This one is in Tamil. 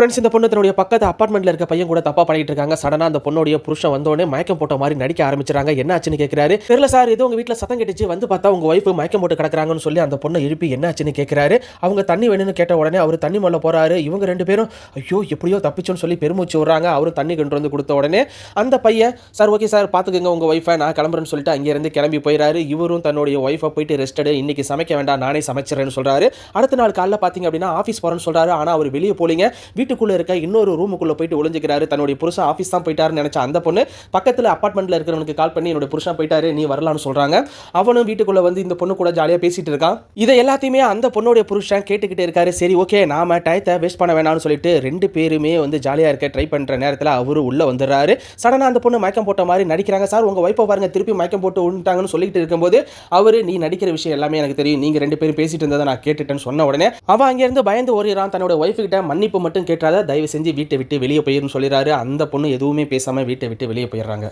ஃப்ரெண்ட்ஸ் இந்த பொண்ணு தன்னுடைய பக்கத்து அப்பார்ட்மெண்ட்ல இருக்க பையன் கூட தப்பா பண்ணிட்டு இருக்காங்க. சடனாக அந்த பொண்ணுடைய புருஷன் வந்தோடனே மயக்கம் போட்ட மாதிரி நடிக்க ஆரம்பிச்சிருக்காங்க என்ன ஆச்சுன்னு கேட்கிறாரு தெரியல சார் ஏதோ உங்க வீட்டில் சத்தம் கெட்டுச்சு. வந்து பார்த்தா உங்க ஒய்ஃப் மயக்கம் போட்டு கிடக்குறாங்கன்னு சொல்லி அந்த பொண்ணை எழுப்பி என்ன ஆச்சுன்னு கேட்கிறாரு அவங்க தண்ணி வேணும்னு கேட்ட உடனே அவர் தண்ணி மல்ல போறாரு. இவங்க ரெண்டு பேரும் ஐயோ எப்படியோ தப்பிச்சோன்னு சொல்லி பெருமூச்சு விடுறாங்க. அவரும் தண்ணி கொண்டு வந்து கொடுத்த உடனே அந்த பையன் சார் ஓகே சார் பார்த்துக்கங்க உங்க ஒய்ஃபை நான் கிளம்புறேன்னு சொல்லிட்டு அங்கேருந்து கிளம்பி போயிறாரு. இவரும் தன்னுடைய ஒய்ஃபை போயிட்டு ரெஸ்டடு இன்னைக்கு சமைக்க வேண்டாம். நானே சமைச்சிடறேன்னு சொல்றாரு. அடுத்த நாள் காலைல பார்த்தீங்க அப்படின்னா ஆஃபீஸ் போறேன்னு சொல்றாரு. ஆனால் அவர் வெளியே போலீங்க. வீட்டுக்குள்ளே இருக்க இன்னொரு ரூமுக்குள்ள போயிட்டு ஒளிஞ்சுக்கிறாரு. தன்னுடைய புருஷன் ஆஃபீஸ் தான் போயிட்டாருன்னு நினச்ச அந்த பொண்ணு பக்கத்தில் அப்பார்ட்மெண்ட்ல இருக்கிறவனுக்கு கால் பண்ணி என்னோட புருஷன் போயிட்டாரு நீ வரலாம்னு சொல்றாங்க. அவனும் வீட்டுக்குள்ள வந்து இந்த பொண்ணு கூட ஜாலியாக பேசிட்டு இருக்கான். இதை எல்லாத்தையுமே அந்த பொண்ணுடைய புருஷன் கேட்டுக்கிட்டே இருக்காரு. சரி ஓகே நாம டயத்தை வேஸ்ட் பண்ண வேணாம்னு சொல்லிட்டு ரெண்டு பேருமே வந்து ஜாலியாக இருக்க ட்ரை பண்ற நேரத்தில் அவரு உள்ள வந்துடுறாரு. சடனாக அந்த பொண்ணு மயக்கம் போட்ட மாதிரி நடிக்கிறாங்க. சார் உங்க வைப்பை பாருங்க திருப்பி மயக்கம் போட்டு விழுந்துட்டாங்கன்னு சொல்லிட்டு இருக்கும்போது அவர் நீ நடிக்கிற விஷயம் எல்லாமே எனக்கு தெரியும். நீங்க ரெண்டு பேரும் பேசிட்டு இருந்ததை நான் கேட்டுட்டேன்னு சொன்ன உடனே அவன் அங்கேருந்து பயந்து ஓடிறான் தன்னோட ஒய்ஃபு கிட்ட மன்னிப்பு மட்டும் நிறைவேற்றாத தயவு செஞ்சு வீட்டை விட்டு வெளியே போயிருன்னு சொல்லிடுறாரு அந்த பொண்ணு எதுவுமே பேசாமல் வீட்டை விட்டு வெளியே போயிடுறாங்க.